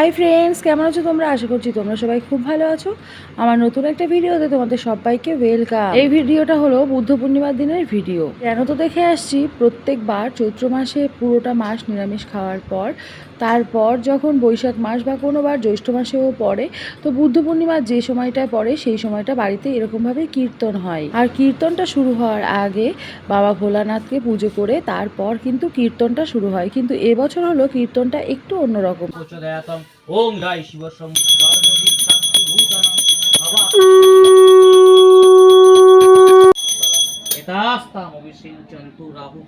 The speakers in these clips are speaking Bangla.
হাই ফ্রেন্ডস কেমন আছো তোমরা? আশা করছি তোমরা সবাই খুব ভালো আছো। আমার নতুন একটা ভিডিওতে তোমাদের সবাইকে ওয়েলকাম এই ভিডিওটা হলো বুদ্ধ পূর্ণিমার দিনের ভিডিও। কেন তো দেখে আসছি, প্রত্যেকবার চৈত্র মাসে পুরোটা মাস নিরামিষ খাওয়ার পর তারপর যখন বৈশাখ মাস বা কোনো কোনোবার জ্যৈষ্ঠ মাসেও পড়ে, তো বুদ্ধ পূর্ণিমার যে সময়টায় পড়ে, সেই সময়টা বাড়িতে এরকমভাবে কীর্তন হয়। আর কীর্তনটা শুরু হওয়ার আগে বাবা ভোলানাথকে পুজো করে তারপর কিন্তু কীর্তনটা শুরু হয়। কিন্তু এবছর হলো কীর্তনটা একটু অন্যরকম। ওম রাহু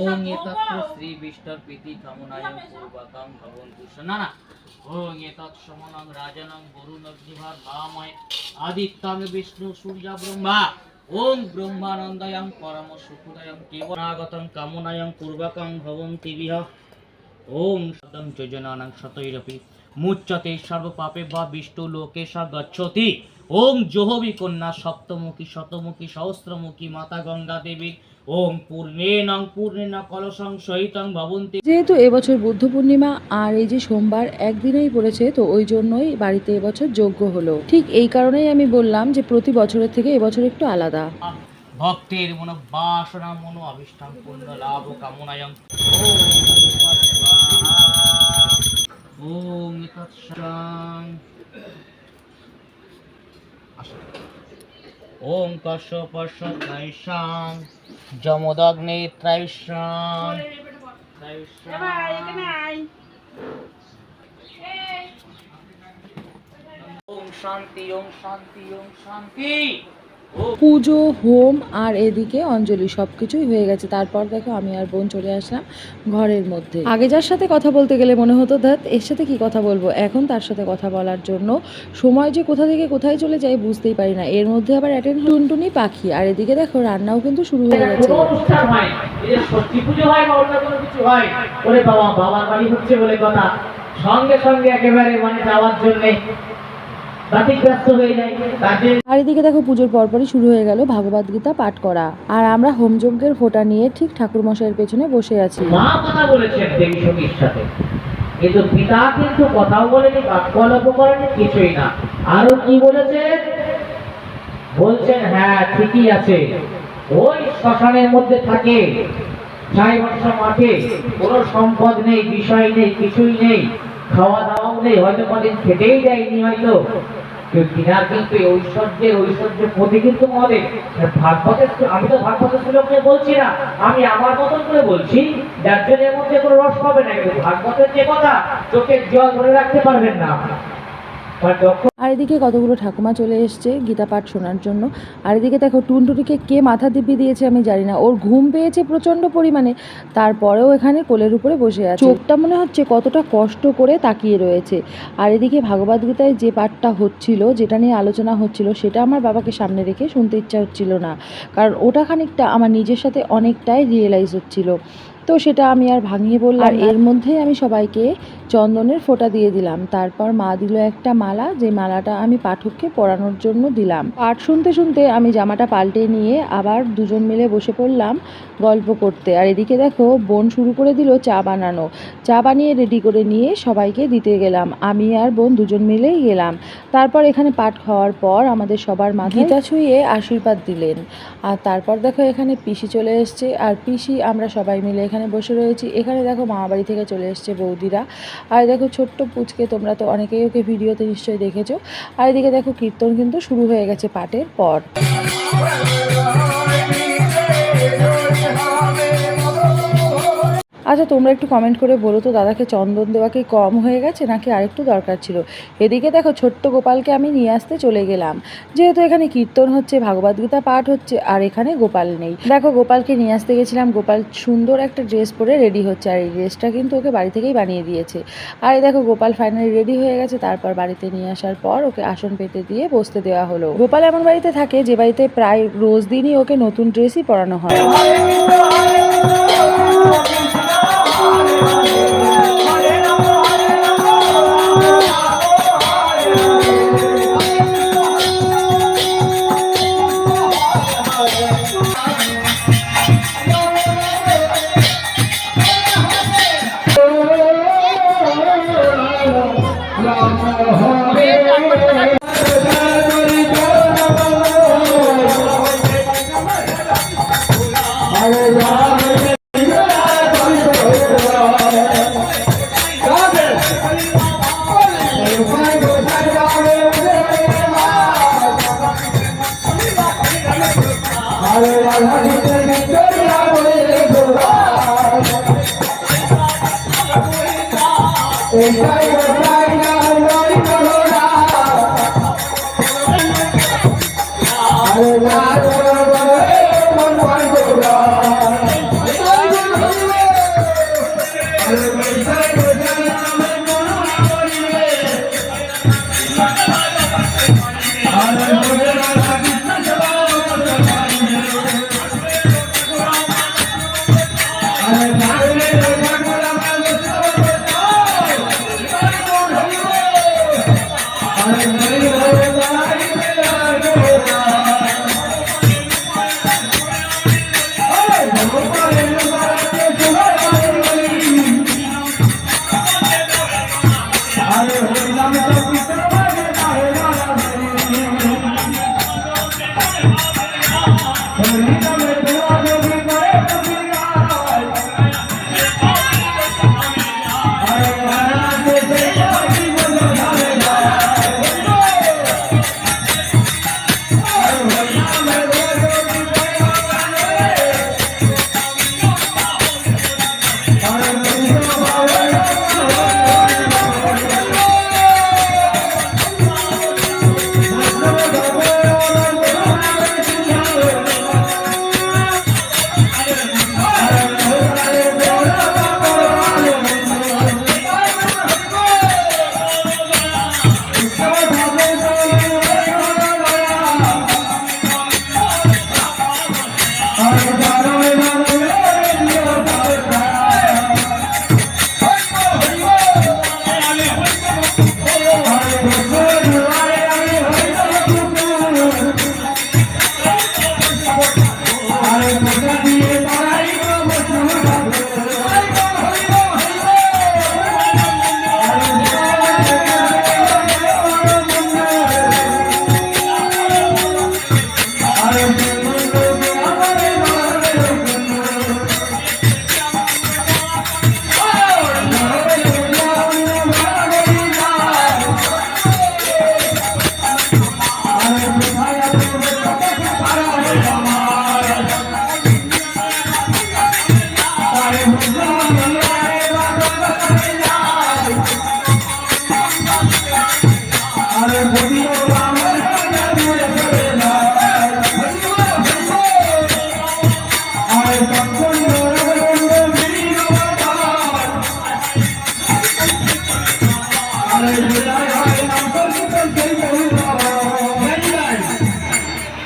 ওং এতত্র শ্রী বিষ্ণুর প্রীতি কামনায়ং পূর্বকং ভবন্তু। না না ওং এতৎ সমনং রাজনং বরুণগ্নিভার ভাময় আদিত্যং বিষ্ণু সূর্য ব্রহ্মা। ওং ব্রহ্মানন্দয়ং পরম সুখদয়ং কেবলাগতং কামনায়ং পূর্বকং ভবন্তি বিহ। ওং শতং যোজনানাং শতৈরপি। মুচ্যতে সর্বপাপে বা বিষ্ণু লোকে সা গচ্ছতি। ওং জোহবি কন্যা সপ্তমুখী শতমুখী সহস্রমুখী মাতা গঙ্গা দেবী ওং পূর্ণেনং পূর্ণেন কলসং সহিতং ভবন্তি। যেহেতু এবছর বুদ্ধ পূর্ণিমা আর এই যে সোমবার একদিনেই পড়েছে তো ওই জন্যই বাড়িতে এবছর যোগ্য হলো। ঠিক এই কারণেই আমি বললাম যে প্রতি বছরের থেকে এবছর একটু আলাদা। ভক্তের মন বাসনা মনো অভিষ্টাং পুণ্য লাভ কামনায়ং। ওম তৎসং ওম যমদগ্নে ত্রাইশাং ওম শান্তি ওম শান্তি ওম শান্তি। পুজো, হোম আর এদিকে অঞ্জলি সব কিছুই হয়ে গেছে। তারপর দেখো আমি আর বোন চলে আসলাম ঘরের মধ্যে। আগে যার সাথে কথা বলতে গেলে মনে হতো ধ্যাত এর সাথে কি কথা বলব? এখন তার সাথে কথা বলার জন্য সময় যে কোথা থেকে কোথায় চলে যায় বুঝতেই পারি না। এর মধ্যে আবার অ্যাটেন্ড টুনটুনি পাখি। আর এদিকে দেখো রান্নাও কিন্তু শুরু হয়ে গেছে। সঙ্গে সঙ্গে একেবারে মানে যাওয়ার জন্য ব্যতিগ্রস্ত হয়ে যায় তাদের আর এদিকে দেখো পুজোর পরপরই শুরু হয়ে গেল ভাগবত গীতা পাঠ করা। আর আমরা ফোঁটা নিয়ে ঠিক ঠাকুর মশাইয়ের পেছনে বসে আছি। মা কথা বলেছেন দেবী সখীর সাথে। কিন্তু পিতা কিন্তু কথাও বলেনি বাক্যলপ করেনি কিছুই না। আরও কি বলেছেন? বলছেন হ্যাঁ ঠিকই আছে। ওই শ্মশানের মধ্যে থাকে। মাঠে। কোনো সম্পদ নেই বিষয় নেই কিছুই নেই। খাওয়া দাওয়াও নেই হয়তো কদিন খেতেই যায়নি হয়তো। কিন্তু প্রতি কিন্তু আমি তো বলছি না, আমি আমার মতন করে বলছি মধ্যে কোনো রস না। কিন্তু ভাগবতের যে কথা, চোখের জল ধরে রাখতে পারবেন না। আর এদিকে কতগুলো ঠাকুমা চলে এসছে গীতা পাঠ শোনার জন্য। আর এদিকে দেখো, টুনটুনিকে কে মাথা দিব্যি দিয়েছে আমি জানি না। ওর ঘুম পেয়েছে প্রচণ্ড পরিমাণে। তারপরেও এখানে কোলের উপরে বসে আছে। চোখটা মনে হচ্ছে কতটা কষ্ট করে তাকিয়ে রয়েছে। আর এদিকে ভাগবত গীতায় যে পাঠটা হচ্ছিল, যেটা নিয়ে আলোচনা হচ্ছিল, সেটা আমার বাবাকে সামনে রেখে শুনতে ইচ্ছা হচ্ছিল না। কারণ ওটা খানিকটা আমার নিজের সাথে অনেকটাই রিয়েলাইজ হচ্ছিল। তো সেটা আমি আর ভাঙিয়ে বললাম এর মধ্যেই আমি সবাইকে চন্দনের ফোঁটা দিয়ে দিলাম। তারপর মা দিল একটা মালা, যে মালাটা আমি পাঠককে পরানোর জন্য দিলাম। পাঠ শুনতে শুনতে আমি জামাটা পাল্টে নিয়ে আবার দুজন মিলে বসে পড়লাম গল্প করতে। আর এদিকে দেখো, বোন শুরু করে দিল চা বানানো। চা বানিয়ে রেডি করে নিয়ে সবাইকে দিতে গেলাম। আমি আর বোন দুজন মিলেই গেলাম। তারপর এখানে পাঠ খাওয়ার পর আমাদের সবার মাথায় গীতা ছুঁয়ে আশীর্বাদ দিলেন। আর তারপর দেখো এখানে পিসি চলে এসছে। আর পিসি, আমরা সবাই মিলে এখানে বসে রয়েছি। এখানে দেখো মামাবাড়ি থেকে চলে এসছে বৌদিরা। আর দেখো ছোট্ট পুচকে, তোমরা তো অনেকেই ওকে ভিডিওতে নিশ্চয়ই দেখেছ। আর এদিকে দেখো কীর্তন কিন্তু শুরু হয়ে গেছে পাটের পর। আচ্ছা তোমরা একটু কমেন্ট করে বলো তো, দাদাকে চন্দন দেওয়া কি কম হয়ে গেছে নাকি আরেকটু দরকার ছিল? এদিকে দেখো, ছোট্ট গোপালকে আমি নিয়ে আসতে চলে গেলাম। যেহেতু এখানে কীর্তন হচ্ছে, ভাগবত গীতা পাঠ হচ্ছে, আর এখানে গোপাল নেই। দেখো, গোপালকে নিয়ে আসতে গেছিলাম। গোপাল সুন্দর একটা ড্রেস পরে রেডি হচ্ছে, আর এই ড্রেসটা কিন্তু ওকে বাড়ি থেকেই বানিয়ে দিয়েছে। আর দেখো, গোপাল ফাইনালি রেডি হয়ে গেছে, তারপর বাড়িতে নিয়ে আসার পর ওকে আসন পেতে দিয়ে বসতে দেওয়া হলো। গোপাল এমন বাড়িতে থাকে, যে বাড়িতে প্রায় রোজ দিনই ওকে নতুন ড্রেসই পরানো হয়। Amen.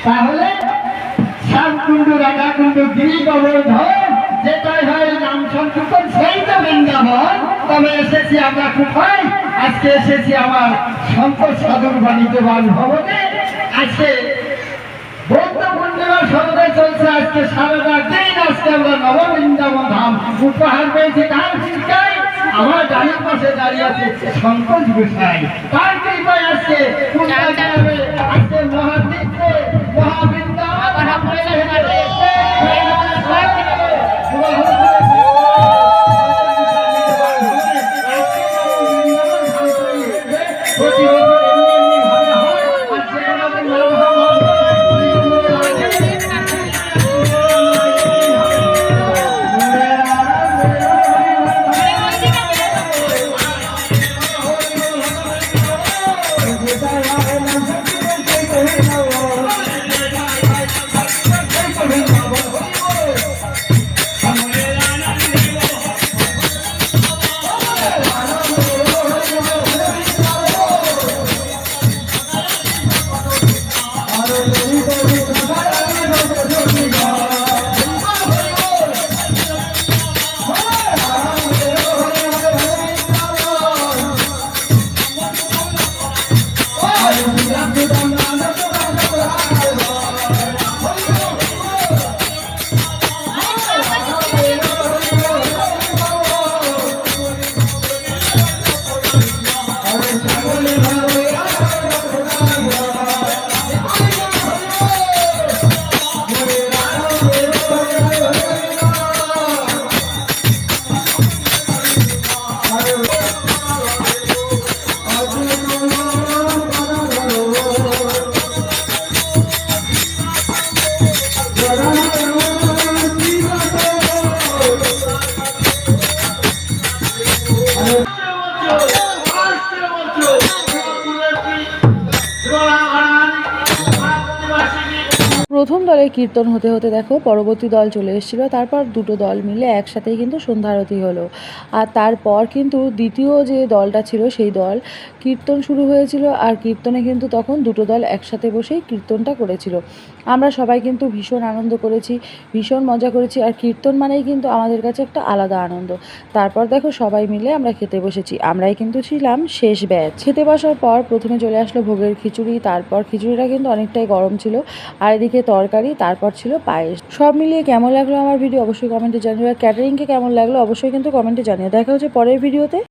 তাহলে শ্যামকুণ্ড রাধাকুণ্ড গিরি গোবর্ধন যেটাই হয় নাম সংকীর্তন সেই তো বৃন্দাবন। তবে এসেছি আমরা কোথায় আজকে এসেছি আমার শঙ্কর সাধুর বাণীতে বান ভবনে। আজকে বৌদ্ধ পূর্ণিমা সন্ধ্যে চলছে আজকে সারাটা দিন। আজকে আমরা নববৃন্দাবন ধাম উপহার পেয়েছি। কার চিন্তায় আমার গাড়ির পাশে দাঁড়িয়ে আছে সন্তোষ গোসাই। তার কৃপায় আজকে জায়গায় কীর্তন হতে হতে দেখো পরবর্তী দল চলে এসেছিল, তারপর দুটো দল মিলে একসাথেই কিন্তু সন্ধ্যারতি হলো। আর তারপর কিন্তু দ্বিতীয় যে দলটা ছিল সেই দল কীর্তন শুরু হয়েছিল, আর কীর্তনে কিন্তু তখন দুটো দল একসাথে বসেই কীর্তনটা করেছিল। আমরা সবাই কিন্তু ভীষণ আনন্দ করেছি, ভীষণ মজা করেছি আর কীর্তন মানেই কিন্তু আমাদের কাছে একটা আলাদা আনন্দ। তারপর দেখো সবাই মিলে আমরা খেতে বসেছি, আমরাই কিন্তু ছিলাম শেষ ব্যাচ। খেতে বসার পর প্রথমে চলে আসলো ভোগের খিচুড়ি, তারপর খিচুড়িটা কিন্তু অনেকটাই গরম ছিল আর এদিকে তরকারি, তারপর ছিল পায়েস। সব মিলিয়ে কেমন লাগল আমার ভিডিও অবশ্যই কমেন্টে জানিও আর ক্যাটারিংকে কেমন লাগল অবশ্যই কিন্তু কমেন্টে জানিও। দেখা হচ্ছে পরের ভিডিওতে।